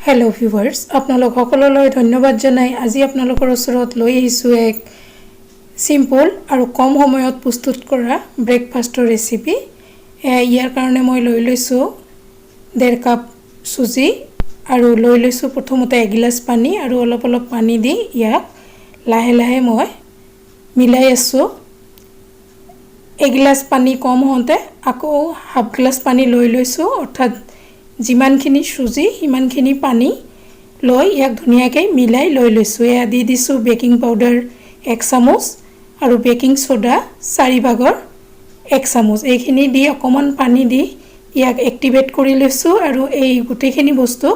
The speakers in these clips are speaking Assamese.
হেল্ল' ভিউৱাৰ্ছ আপোনালোক সকলোলৈ ধন্যবাদ জনাই আজি আপোনালোকৰ ওচৰত লৈ আহিছোঁ এক চিম্পুল আৰু কম সময়ত প্ৰস্তুত কৰা ব্ৰেকফাষ্টৰ ৰেচিপি ইয়াৰ কাৰণে মই লৈ লৈছোঁ ডেৰ কাপ চুজি আৰু লৈ লৈছোঁ প্ৰথমতে এগিলাচ পানী আৰু অলপ অলপ পানী দি ইয়াক লাহে লাহে মই মিলাই আছোঁ। এগিলাচ পানী কম হওঁতে আকৌ হাফ গিলাচ পানী লৈ লৈছোঁ অৰ্থাৎ যিমানখিনি চুজি সিমানখিনি পানী লৈ ইয়াক ধুনীয়াকৈ মিলাই লৈ লৈছোঁ। এয়া দি দিছোঁ বেকিং পাউডাৰ এক চামুচ আৰু বেকিং চ'ডা চাৰি ভাগৰ এক চামুচ। এইখিনি দি অকণমান পানী দি ইয়াক এক্টিভেট কৰি লৈছোঁ আৰু এই গোটেইখিনি বস্তু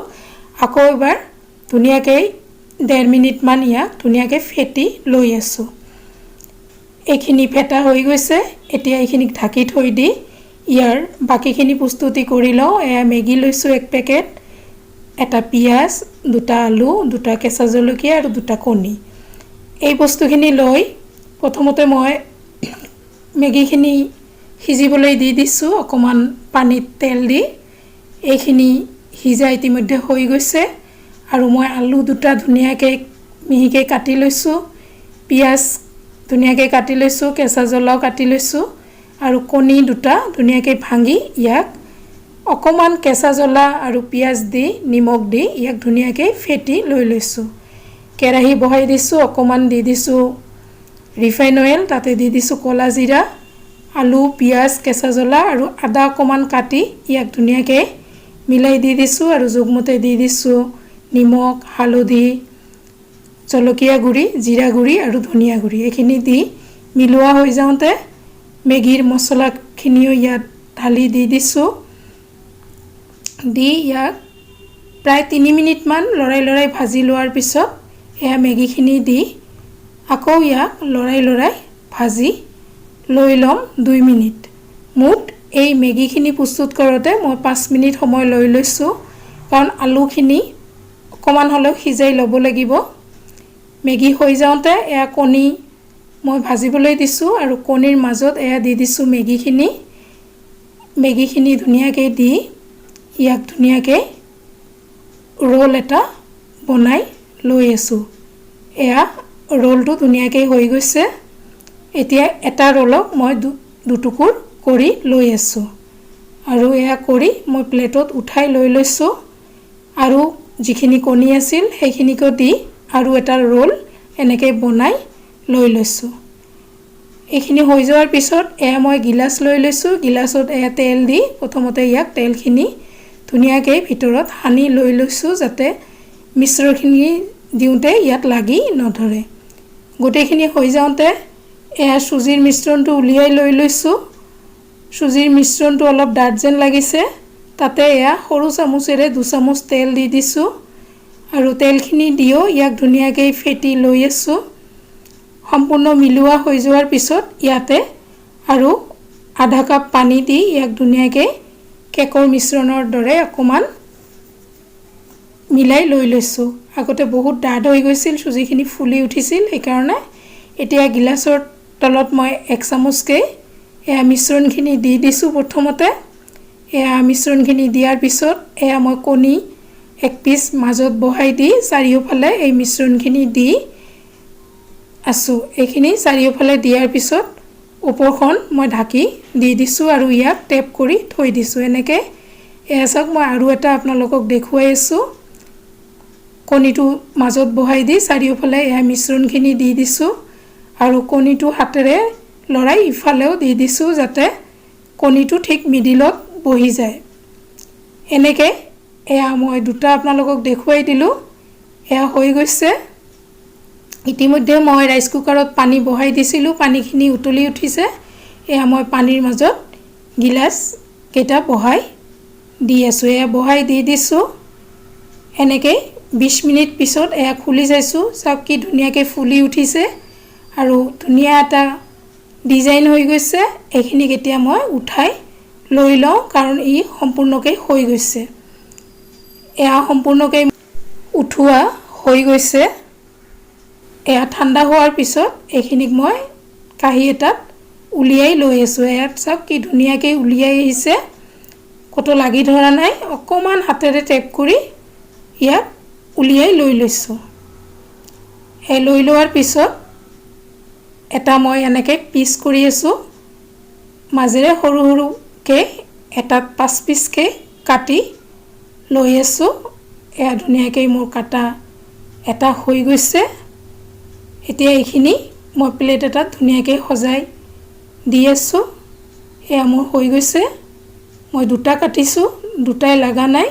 আকৌ এবাৰ ধুনীয়াকৈ ডেৰ মিনিটমান ইয়াক ধুনীয়াকৈ ফেটি লৈ আছোঁ। এইখিনি ফেটা হৈ গৈছে। এতিয়া এইখিনিক ঢাকি থৈ দি ইয়াৰ বাকীখিনি প্ৰস্তুতি কৰি লওঁ। এয়া মেগী লৈছোঁ এক পেকেট, এটা পিঁয়াজ, দুটা আলু, দুটা কেঁচা জলকীয়া আৰু দুটা কণী। এই বস্তুখিনি লৈ প্ৰথমতে মই মেগীখিনি সিজিবলৈ দি দিছোঁ, অকণমান পানীত তেল দি। এইখিনি সিজা ইতিমধ্যে হৈ গৈছে আৰু মই আলু দুটা ধুনীয়াকৈ মিহিকৈ কাটি লৈছোঁ, পিঁয়াজ ধুনীয়াকৈ কাটি লৈছোঁ, কেঁচা জ্বলাও কাটি লৈছোঁ। আৰু কণী দুটা ধুনীয়াকৈ ভাঙি ইয়াক অকণমান কেঁচা জ্বলা আৰু পিঁয়াজ দি, নিমখ দি ইয়াক ধুনীয়াকৈ ফেটি লৈ লৈছোঁ। কেৰাহী বহাই দিছোঁ, অকণমান দি দিছোঁ। ৰিফাইন অইল, তাতে দি দিছোঁ ক'লা জিৰা, আলু, পিঁয়াজ, কেঁচা জ্বলা আৰু আদা অকণমান কাটি ইয়াক ধুনীয়াকৈ মিলাই দি দিছোঁ আৰু জোখমতে দি দিছোঁ। নিমখ, হালধি, জলকীয়া গুড়ি, জিৰা গুড়ি আৰু ধনিয়া গুড়ি, এইখিনি দি মিলোৱা হৈ যাওঁতে মেগীৰ মছলাখিনিও ইয়াত ঢালি দি দিছোঁ। দি ইয়াক প্ৰায় তিনি মিনিটমান লৰাই লৰাই ভাজি লোৱাৰ পিছত এয়া মেগীখিনি দি আকৌ ইয়াক লৰাই লৰাই ভাজি লৈ ল'ম দুই মিনিট। মুঠ এই মেগীখিনি প্ৰস্তুত কৰোঁতে মই পাঁচ মিনিট সময় লৈ লৈছোঁ। কাৰণ আলুখিনি অকণমান হ'লেও সিজাই ল'ব লাগিব। মেগী হৈ যাওঁতে এয়া কণী মই ভাজিবলৈ দিছোঁ আৰু কণীৰ মাজত এয়া দি দিছোঁ মেগীখিনি। মেগীখিনি ধুনীয়াকৈ দি, ইয়াক ধুনীয়াকৈ ৰোল এটা বনাই লৈ আছোঁ। এয়া ৰোলটো ধুনীয়াকৈ হৈ গৈছে। এতিয়া এটা ৰোলক মই দু, দুটুকুৰ কৰি লৈ আছোঁ। আৰু এয়া কৰি মই প্লেটত উঠাই লৈ লৈছোঁ। আৰু যিখিনি কণী আছিল সেইখিনিকো দি আৰু এটা ৰোল এনেকৈ বনাই লৈ লৈছোঁ। এইখিনি হৈ যোৱাৰ পিছত এয়া মই গিলাচ লৈ লৈছোঁ। গিলাচত এয়া তেল দি প্ৰথমতে ইয়াক তেলখিনি ধুনীয়াকৈ ভিতৰত সানি লৈ লৈছোঁ যাতে মিশ্ৰখিনি দিওঁতে ইয়াত লাগি নধৰে। গোটেইখিনি হৈ যাওঁতে এয়া চুজিৰ মিশ্ৰণটো উলিয়াই লৈ লৈছোঁ। চুজিৰ মিশ্ৰণটো অলপ ডাঠ যেন লাগিছে। তাতে এয়া সৰু চামুচেৰে দুচামুচ তেল দি দিছোঁ। আৰু তেলখিনি দিও ইয়াক ধুনীয়াকৈ ফেটি লৈ আছোঁ। সম্পূৰ্ণ মিলোৱা হৈ যোৱাৰ পিছত ইয়াতে আৰু আধা কাপ পানী দি ইয়াক ধুনীয়াকৈ কেকৰ মিশ্ৰণৰ দৰে অকণমান মিলাই লৈ লৈছোঁ। আগতে বহুত ডাঠ হৈ গৈছিল, চুজিখিনি ফুলি উঠিছিল, সেইকাৰণে এতিয়া গিলাচৰ তলত মই এক চামুচকৈ এয়া মিশ্ৰণখিনি দি দিছোঁ প্ৰথমতে। এয়া মিশ্ৰণখিনি দিয়াৰ পিছত এয়া মই কণী এক পিচ মাজত বহাই দি চাৰিওফালে এই মিশ্ৰণখিনি দি আছোঁ। এইখিনি চাৰিওফালে দিয়াৰ পিছত ওপৰখন মই ঢাকি দি দিছোঁ আৰু ইয়াক টেপ কৰি থৈ দিছোঁ। এনেকৈ এয়া চাওক মই আৰু এটা আপোনালোকক দেখুৱাই আছোঁ। কণীটো মাজত বহাই দি চাৰিওফালে এয়া মিশ্ৰণখিনি দি দিছোঁ আৰু কণীটো হাতেৰে লৰাই ইফালেও দি দিছোঁ যাতে কণীটো ঠিক মিডিলত বহি যায়। এনেকৈ এয়া মই দুটা আপোনালোকক দেখুৱাই দিলোঁ। এয়া হৈ গৈছে। ইতিমধ্যে মই ৰাইচ কুকাৰত পানী বহাই দিছিলোঁ পানীখিনি উতলি উঠিছে। এয়া মই পানীৰ মাজত গিলাচকেইটা বহাই দি আছোঁ এয়া বহাই দি দিছোঁ। এনেকৈ বিছ মিনিট পিছত এয়া খুলি চাইছোঁ চাওক কি ধুনীয়াকৈ ফুলি উঠিছে আৰু ধুনীয়া এটা ডিজাইন হৈ গৈছে। এইখিনিক এতিয়া মই উঠাই লৈ লওঁ কাৰণ ই সম্পূৰ্ণকৈ হৈ গৈছে। এয়া সম্পূৰ্ণকৈ উঠোৱা হৈ গৈছে। এয়া ঠাণ্ডা হোৱাৰ পিছত এইখিনিক মই কাঁহী এটাত উলিয়াই লৈ আছোঁ। ইয়াত চাওক কি ধুনীয়াকৈ উলিয়াই আহিছে। ক'তো লাগি ধৰা নাই। অকণমান হাতেৰে টেপ কৰি ইয়াত উলিয়াই লৈ লৈছোঁ। এই লৈ লোৱাৰ পিছত এটা মই এনেকৈ পিচ কৰি আছোঁ। মাজেৰে সৰু সৰুকৈ এটাত পাঁচ পিচকৈ কাটি লৈ আছোঁ। এয়া ধুনীয়াকৈ মোৰ কাটা এটা হৈ গৈছে। এতিয়া এইখিনি মই প্লেট এটাত ধুনীয়াকৈ সজাই দি আছোঁ। এয়া মোৰ হৈ গৈছে। মই দুটা কাটিছোঁ, দুটাই লগা নাই।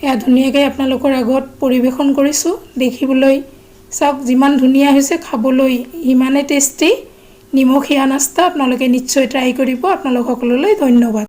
এয়া ধুনীয়াকৈ আপোনালোকৰ আগত পৰিৱেশন কৰিছোঁ। দেখিবলৈ চাওক, যিমান ধুনীয়া হৈছে খাবলৈ, সিমানেই টেষ্টি নিমখীয়া নাস্তা আপোনালোকে নিশ্চয় ট্ৰাই কৰিব। আপোনালোক সকললৈ ধন্যবাদ।